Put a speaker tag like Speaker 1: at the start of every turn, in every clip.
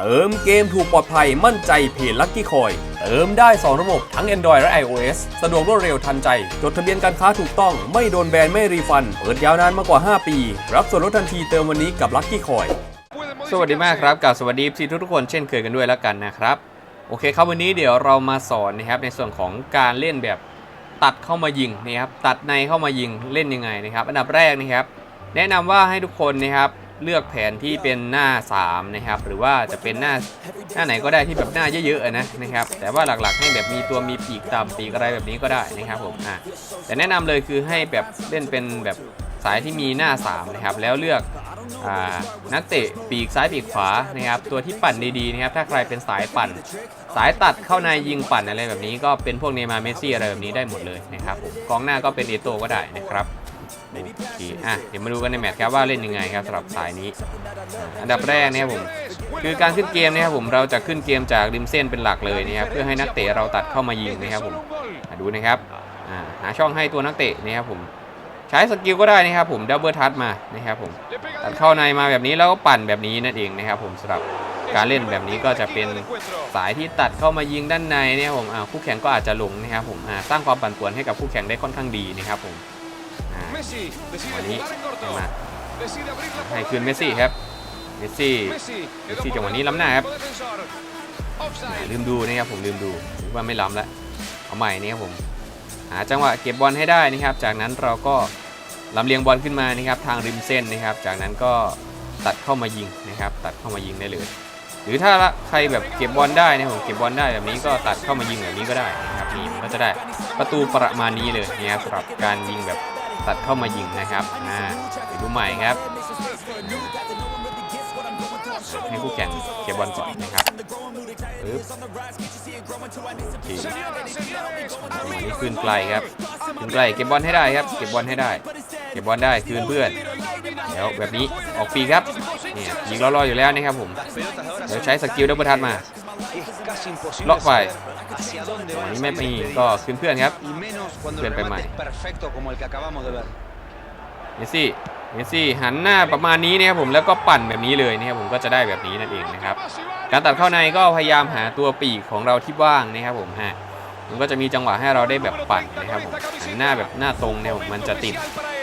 Speaker 1: เติมเกมถูกปลอดภัยมั่นใจเพจลัคกี้คอย เติมได้ 2 ระบบทั้ง Android และ iOS สะดวกรวดเร็วทันใจ จดทะเบียนการค้าถูกต้องไม่โดนแบน ไม่รีฟัน เปิดยาวนานมากกว่า 5 ปี รับส่วนลดทันทีเติมวันนี้กับลัคกี้คอย สวัสดีมากครับกับสวัสดีพี่ทุกๆคนเช่นเคยกันด้วยแล้วกันนะครับ โอเคครับวันนี้เดี๋ยวเรามาสอนนะครับในส่วนของการเล่นแบบตัดเข้ามายิงนะครับตัดในเข้ามายิงเล่นยังไงนะครับ อันดับแรกนะครับ แนะนำว่าให้ทุกคนนะครับ เลือกแผนที่เป็นหน้า 3 นะครับ หรือว่าจะเป็นหน้าหน้าไหนก็ได้ที่แบบหน้าเยอะๆนะนะครับ แต่ว่าหลักๆให้แบบมีตัวมีปีกตามปีกอะไรแบบนี้ก็ได้นะครับผมอะแต่แนะนำเลยคือให้แบบเล่นเป็นแบบสายที่มีหน้า 3 นะครับ แล้วเลือกอ่านักเตะปีกซ้ายปีกขวานะครับตัวที่ปั่นดีๆนะครับถ้าใครเป็นสายปั่น สายตัดเข้าในยิงปั่นอะไรแบบนี้ ก็เป็นพวกเนมาร์เมสซี่อะไรแบบนี้ได้หมดเลยนะครับผมกองหน้าก็เป็นเอโตก็ได้นะครับ โอเคอะเดี๋ยวมาดูกันในแมตช์ครับว่าเล่นยังไงครับสำหรับสายนี้ อันดับแรกนะครับผมคือการขึ้นเกมนะครับผมเราจะขึ้นเกมจากริมเส้นเป็นหลักเลยนะครับเพื่อให้นักเตะเราตัดเข้ามายิงนะครับผมดูนะครับหาช่องให้ตัวนักเตะนะครับผมใช้สกิลก็ได้นะครับผมดับเบิลทัชมานะครับผมตัดเข้าในมาแบบนี้แล้วก็ปั่นแบบนี้นั่นเองนะครับผมสำหรับการเล่นแบบนี้ก็จะเป็นสายที่ตัดเข้ามายิงด้านในเนี่ยผมคู่แข่งก็อาจจะหลงนะครับผมสร้างความปั่นป่วนให้กับคู่แข่งได้ค่อนข้างดีนะครับผม
Speaker 2: วันนี้เอามา
Speaker 1: ให้คืนเมสซี่ครับ เมสซี่
Speaker 2: เมสซี่จังหวะนี้ล้ำหน้าครับ
Speaker 1: อ่าลืมดูนะครับผมลืมดูหรือว่าไม่ล้ำแล้วเอาใหม่นี่ครับผม หาจังหวะเก็บบอลให้ได้นะครับ จากนั้นเราก็ลำเลียงบอลขึ้นมานะครับทางริมเส้นนะครับ จากนั้นก็ตัดเข้ามายิงนะครับ ตัดเข้ามายิงได้เลย หรือถ้าใครแบบเก็บบอลได้นะครับผมเก็บบอลได้แบบนี้ก็ตัดเข้ามายิงแบบนี้ก็ได้นะครับนี่มันก็จะได้ประตูประมาณนี้เลยนะครับสำหรับการยิงแบบ ตัดเข้ามายิงนะครับอ่าไปดูใหม่ครับให้คู่แข่งเก็บบอลก่อนนะครับปึ๊บโอเคจังหวะนี้คืนไกลครับคืนไกลเก็บบอลให้ได้ครับ เก็บบอลให้ได้ เก็บบอลได้คืนเพื่อนเดี๋ยวแบบนี้ออกปีครับเนี่ยยิงรอๆอยู่แล้วนะครับผมเดี๋ยวใช้สกิลดับเบิลทัชมา
Speaker 2: ล็อกไป
Speaker 1: จังหวะนี้ไม่มีก็คืนเพื่อนครับ
Speaker 2: เปลี่ยนไปใหม่
Speaker 1: เมสซี่เมสซี่หันหน้าประมาณนี้นะครับผมแล้วก็ปั่นแบบนี้เลยนะครับผมก็จะได้แบบนี้นั่นเองนะครับการตัดเข้าในก็พยายามหาตัวปีกของเราที่ว่างนะครับผมฮะมันก็จะมีจังหวะให้เราได้แบบปั่นนะครับผมหันหน้าแบบหน้าตรงเนี่ยผมมันจะติด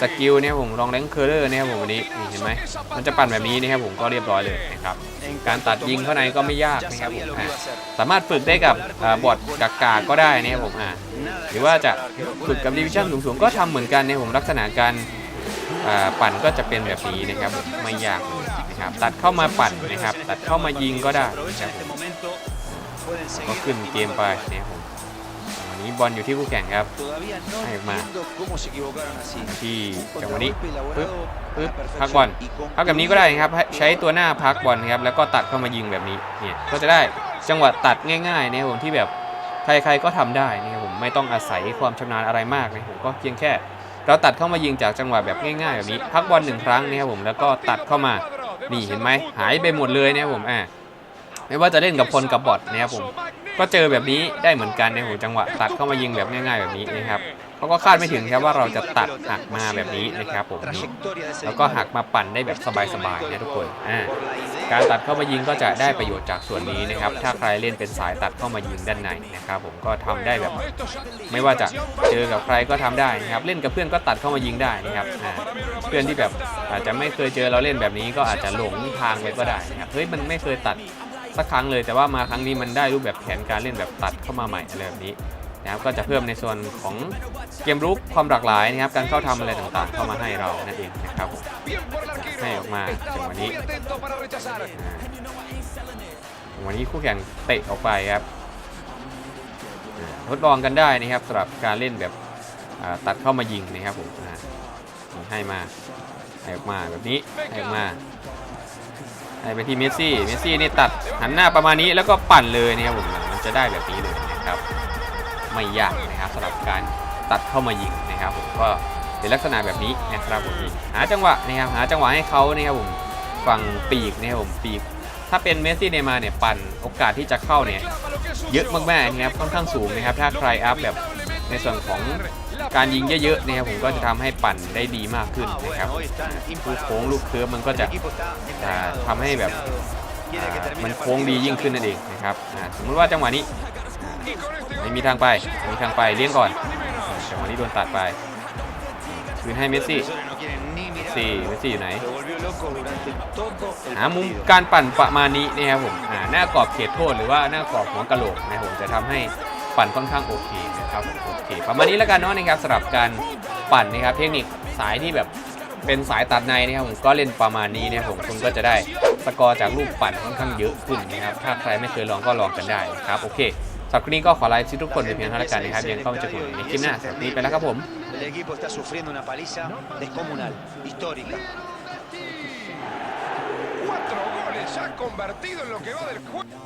Speaker 1: สกิลเนี่ยผมลองแรงเคอร์เลอร์นะครับผมวันนี้นี่เห็นไหมมันจะปั่นแบบนี้นะครับผมก็เรียบร้อยเลยนะครับการตัดยิงเข้าในก็ไม่ยากนะครับผมสามารถฝึกได้กับบอดกากาก็ได้นะครับผมอะหรือว่าจะฝึกกับดิวิชั่นสูงๆก็ทำเหมือนกันนะครับผมลักษณะการปั่นก็จะเป็นแบบนี้นะครับผมไม่ยากนะครับตัดเข้ามาปั่นนะครับ ตัดเข้ามายิงก็ได้นะครับผมก็ขึ้นเกมไปนะครับ นนี้บอลอยู่ที่คู่แข่งครับ
Speaker 2: ให้มา
Speaker 1: ที่จังหวะนี้ปึ๊บปึ๊บพักบอลพักแบบนี้ก็ได้นะครับให้ใช้ตัวหน้าพักบอลนะครับแล้วก็ตัดเข้ามายิงแบบนี้เนี่ยก็จะได้จังหวะตัดง่ายๆนะครับผมที่แบบใครๆก็ทำได้นะครับผมไม่ต้องอาศัยความชำนาญอะไรมากนะครับผมก็เพียงแค่ เราตัดเข้ามายิงจากจังหวะแบบง่ายๆแบบนี้ พักบอลหนึ่งครั้งนะครับผมแล้วก็ตัดเข้ามานี่เห็นไหมหายไปหมดเลยนะครับผมอ่าไม่ว่าจะเล่นกับคนกับบอทนะครับผม ก็เจอแบบนี้ได้เหมือนกันในหัวจังหวะตัดเข้ามายิงแบบง่ายๆแบบนี้นะครับเขาก็คาดไม่ถึงครับว่าเราจะตัดหักมาแบบนี้นะครับผมนี่แล้วก็หักมาปั่นได้แบบสบายๆนะทุกคนอ่าการตัดเข้ามายิงก็จะได้ประโยชน์จากส่วนนี้นะครับ ถ้าใครเล่นเป็นสายตัดเข้ามายิงด้านในนะครับผมก็ทำได้แบบ ไม่ว่าจะเจอกับใครก็ทำได้นะครับ เล่นกับเพื่อนก็ตัดเข้ามายิงได้นะครับเพื่อนที่แบบอาจจะไม่เคยเจอเราเล่นแบบนี้ก็อาจจะหลงทางไปก็ได้นะครับเฮ้ยมันไม่เคยตัด สักครั้งเลย แต่ว่ามาครั้งนี้มันได้รูปแบบแผนการเล่นแบบตัดเข้ามาใหม่อะไรแบบนี้นะครับก็จะเพิ่มในส่วนของเกมรุกความหลากหลายนะครับ การเข้าทำอะไรต่างๆ เข้ามาให้เรานั่นเองนะครับให้ออกมาจังวะนี้อ่าวันนี้คู่แข่งเตะออกไปครับทดลองกันได้นะครับสำหรับการเล่นแบบตัดเข้ามายิงนะครับผมให้มาให้ออกมาแบบนี้ให้ออกมา ให้ไปที่เมสซี่ เมสซี่นี่ตัดหันหน้าประมาณนี้แล้วก็ปั่นเลยนะครับผมมันจะได้แบบนี้เลยนะครับไม่ยากนะครับสำหรับการตัดเข้ามายิงนะครับผมก็เป็นลักษณะแบบนี้นะครับผมหาจังหวะนะครับหาจังหวะให้เขานะครับผมฝั่งปีกนะครับผมปีก ถ้าเป็นเมสซี่เนมาเนี่ยปั่นโอกาสที่จะเข้าเนี่ยเยอะมากๆนะครับค่อนข้างสูงนะครับถ้าใครอัพแบบในส่วนของ การยิงเยอะๆนะครับผมก็จะทำให้ปั่นได้ดีมากขึ้นนะครับลูกโค้งลูกเคิร์ฟมันก็จะจะทำให้แบบมันโค้งดียิ่งขึ้นนั่นเองนะครับสมมติว่าจังหวะนี้ไม่มีทางไปมีทางไปเลี้ยงก่อนจังหวะนี้โดนตัดไปคืนให้เมสซี่
Speaker 2: Sí,
Speaker 1: Messi, Messi อยู่ไหนหามุมการปั่นประมาณนี้นะครับผมหน้ากรอบเขตโทษหรือว่าหน้ากรอบหัวกะโหลกนะครับผมจะทำให้ ปั่นค่อนข้างโอเคนะครับโอเคประมาณนี้แล้วกันเนาะนะครับสำหรับการปั่นนะครับเทคนิคสายที่แบบเป็นสายตัดในนะครับผมก็เล่นประมาณนี้นะครับผมคุณก็จะได้สกอร์จากลูกปั่นค่อนข้างเยอะขึ้นนะครับถ้าใครไม่เคยลองก็ลองกันได้นะครับโอเคสำหรับคลิปนี้ก็ขอไลฟ์ทุกคนเป็นเพียงเท่านี้แล้วกันนะครับยังก็จะคุยในคลิปหน้าสำหรับนนี้ไปแล้วครับผม
Speaker 2: El equipo está sufriendo una paliza descomunal, histórica.
Speaker 3: Cuatro goles ha convertido en lo que va del juego.